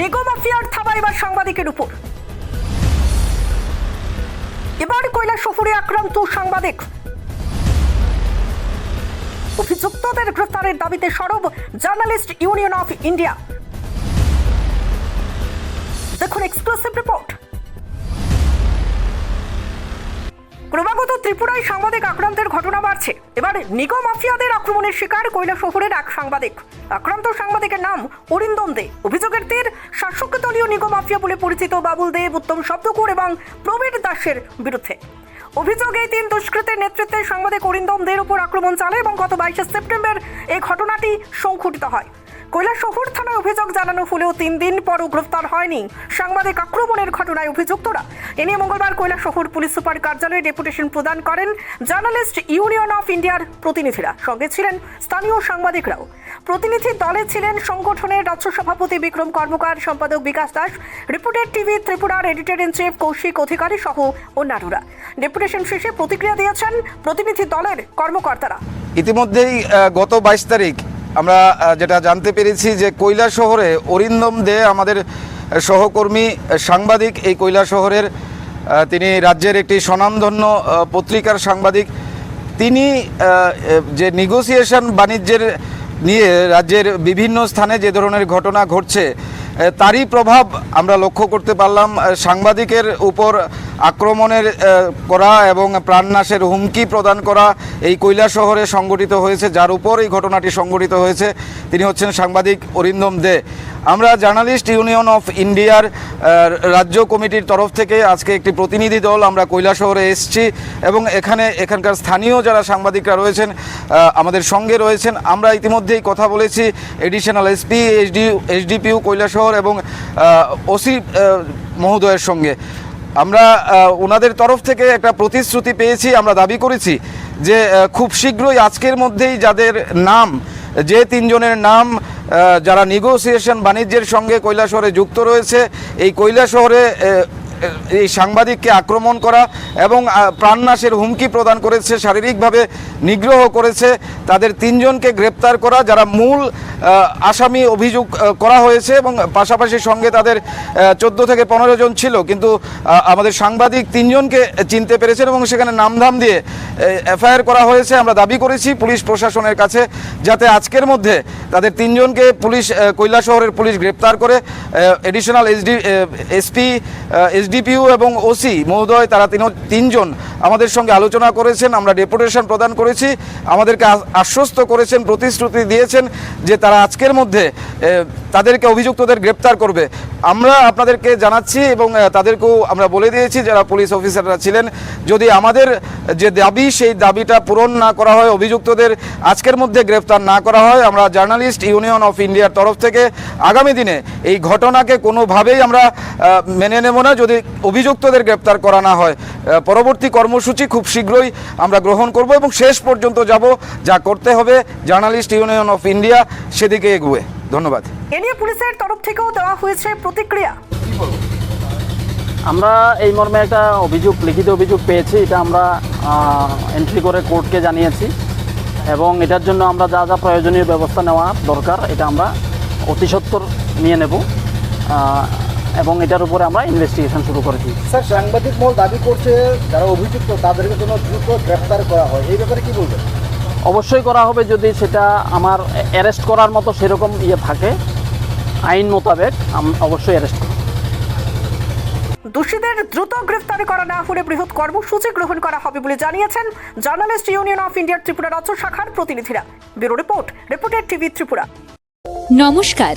নেগো থাবা এবার সাংবাদিকের উপর। এবার কৈলাস সফরে আক্রান্ত সাংবাদিক। অভিযুক্তদের গ্রেফতারের দাবিতে সরব জার্নালিস্ট ইউনিয়ন অফ ইন্ডিয়া। দেখুন এক্সক্লুসিভ রিপোর্ট। ক্রমাগত ত্রিপুরায় সাংবাদিক আক্রান্তের ঘটনা বাড়ছে। এবার নিগম মাফিয়াদের আক্রমণের শিকার কৈলা শহরের এক সাংবাদিক। আক্রান্ত সাংবাদিকের নাম অরিন্দম দে। অভিযোগের তীর শাসক দলীয় নিগম মাফিয়া বলে পরিচিত বাবুল দেব, উত্তম শব্দকুর এবং প্রবীর দাসের বিরুদ্ধে। অভিযোগ এই তিন দুষ্কৃতের নেতৃত্বে সাংবাদিক অরিন্দম দের উপর আক্রমণ চালায় এবং গত বাইশে সেপ্টেম্বর এই ঘটনাটি সংঘটিত হয়। কৈলাসহর থানায় অভিযোগ জানানো হলেও তিন দিন পরও গ্রেফতার হয়নি। সাংবাদিক আক্রমণের ঘটনায় অভিযুক্তরা। এ নিয়ে মঙ্গলবার কৈলাসহর পুলিশ সুপার কার্যালয়ে ডেপুটেশন প্রদান করেন জার্নালিস্ট ইউনিয়ন অফ ইন্ডিয়ার প্রতিনিধিরা। সঙ্গে ছিলেন স্থানীয় সাংবাদিকরাও। প্রতিনিধি দলে ছিলেন সংগঠনের রাজ্য সভাপতি বিক্রম কর্মকার, সম্পাদক বিকাশ দাস, রিপোর্টের টিভি ত্রিপুরার editor in chief Kaushik Adhikari সহ অন্যান্যরা। ডেপুটেশন শেষে প্রতিক্রিয়া দিয়েছেন প্রতিনিধি দলের কর্মকর্তারা। ইতিমধ্যেই গত বাইশ তারিখ আমরা যেটা জানতে পেরেছি যে কৈলা শহরে অরিন্দম দে আমাদের সহকর্মী, সাংবাদিক। এই কৈলা শহরের তিনি রাজ্যের একটি স্বনামধন্য পত্রিকার সাংবাদিক। তিনি যে নিগোসিয়েশন বাণিজ্যের নিয়ে রাজ্যের বিভিন্ন স্থানে যে ধরনের ঘটনা ঘটছে তারই প্রভাব আমরা লক্ষ্য করতে পারলাম সাংবাদিকের উপর আক্রমণের করা এবং প্রাণনাশের হুমকি প্রদান করা এই কৈলা শহরে সংগঠিত হয়েছে, যার উপর এই ঘটনাটি সংগঠিত হয়েছে। তিনি হচ্ছেন সাংবাদিক অরিন্দম দে। আমরা জার্নালিস্ট ইউনিয়ন অফ ইন্ডিয়ার রাজ্য কমিটির তরফ থেকে আজকে একটি প্রতিনিধি দল আমরা কৈলা শহরে এসেছি এবং এখানে এখানকার স্থানীয় যারা সাংবাদিকরা রয়েছেন আমাদের সঙ্গে রয়েছেন। আমরা ইতিমধ্যেই কথা বলেছি এডিশনাল এসপি এইচডি এইচডিপিউ কৈলা শহর এবং ওসি মহোদয়ের সঙ্গে। আমরা ওনাদের তরফ থেকে একটা প্রতিশ্রুতি পেয়েছি, আমরা দাবি করেছি যে খুব শীঘ্রই আজকের মধ্যেই যাদের নাম, যে তিনজনের নাম যারা নেগোসিয়েশন বাণিজ্যের সঙ্গে কৈলাসহরে যুক্ত রয়েছে এই কৈলাসহরে এই সাংবাদিককে আক্রমণ করা এবং প্রাণনাশের হুমকি প্রদান করেছে শারীরিকভাবে নিগ্রহ করেছে তাদের তিনজনকে গ্রেপ্তার করা যারা মূল আসামি অভিযোগ করা হয়েছে এবং পাশাপাশি সঙ্গে তাদের চোদ্দ থেকে পনেরো জন ছিল। কিন্তু আমাদের সাংবাদিক তিনজনকে চিনতে পেরেছেন এবং সেখানে নামধাম দিয়ে এফআইআর করা হয়েছে। আমরা দাবি করেছি পুলিশ প্রশাসনের কাছে যাতে আজকের মধ্যে তাদের তিনজনকে পুলিশ আহ, কৈলা শহরের পুলিশ গ্রেপ্তার করে এডিশনাল এসডি এসপি এসডিপিউ এবং ওসি মহোদয়, তারা তিন তিনজন আমাদের সঙ্গে আলোচনা করেছেন, আমরা ডেপুটেশন প্রদান করেছি, আমাদেরকে আশ্বস্ত করেছেন, প্রতিশ্রুতি দিয়েছেন যে তারা আজকের মধ্যে তাদেরকে অভিযুক্তদের গ্রেপ্তার করবে। আমরা আপনাদেরকে জানাচ্ছি এবং তাদেরকেও আমরা বলে দিয়েছি যারা পুলিশ অফিসাররা ছিলেন, যদি আমাদের যে দাবি, সেই দাবিটা পূরণ না করা হয়, অভিযুক্তদের আজকের মধ্যে গ্রেপ্তার না করা হয়, আমরা জার্নালিস্ট ইউনিয়ন অফ ইন্ডিয়ার তরফ থেকে আগামী দিনে এই ঘটনাকে কোনোভাবেই আমরা মেনে নেব না, যদি অভিযুক্তদের গ্রেপ্তার করা না হয় আহ, পরবর্তী কর্মসূচি খুব শীঘ্রই আমরা গ্রহণ করব এবং শেষ পর্যন্ত যাব যা করতে হবে জার্নালিস্ট ইউনিয়ন অফ ইন্ডিয়া সেদিকে এগুয়ে। ধন্যবাদ। এ নিয়ে পুলিশের তরফ থেকেও দেওয়া হয়েছে প্রতিক্রিয়া। আমরা এই মর্মে একটা অভিযোগ লিখিত অভিযোগ পেয়েছি এটা আমরা এন্ট্রি করে কোর্টকে জানিয়েছি এবং এটার জন্য আমরা যা যা প্রয়োজনীয় ব্যবস্থা নেওয়া দরকার এটা আমরা অতি সত্বর নিয়ে নেব। এবং এটার উপরে আমরা ইনভেস্টিগেশন শুরু করেছি। স্যার সাংবাদিক মহল দাবি করছে যারা অভিযুক্ত তাদেরকে যেন দ্রুত গ্রেফতার করা হয়। এই ব্যাপারে কি বলবেন? অবশ্যই করা হবে যদি সেটা আমার অ্যারেস্ট করার মতো সেরকম ইয়ে থাকে আইন মোতাবেক আম- অবশ্যই অ্যারেস্ট করব দোষীদের দ্রুত গ্রেফতার করা না হলে বৃহৎ কর্মসূচি গ্রহণ করা হবে বলে জানিয়েছেন জার্নালিস্ট ইউনিয়ন অফ ইন্ডিয়ার ত্রিপুরা রাজ্য শাখার প্রতিনিধিরা। ব্যুরো রিপোর্ট রিপোর্টের টিভি ত্রিপুরা। নমস্কার।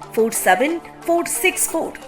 47464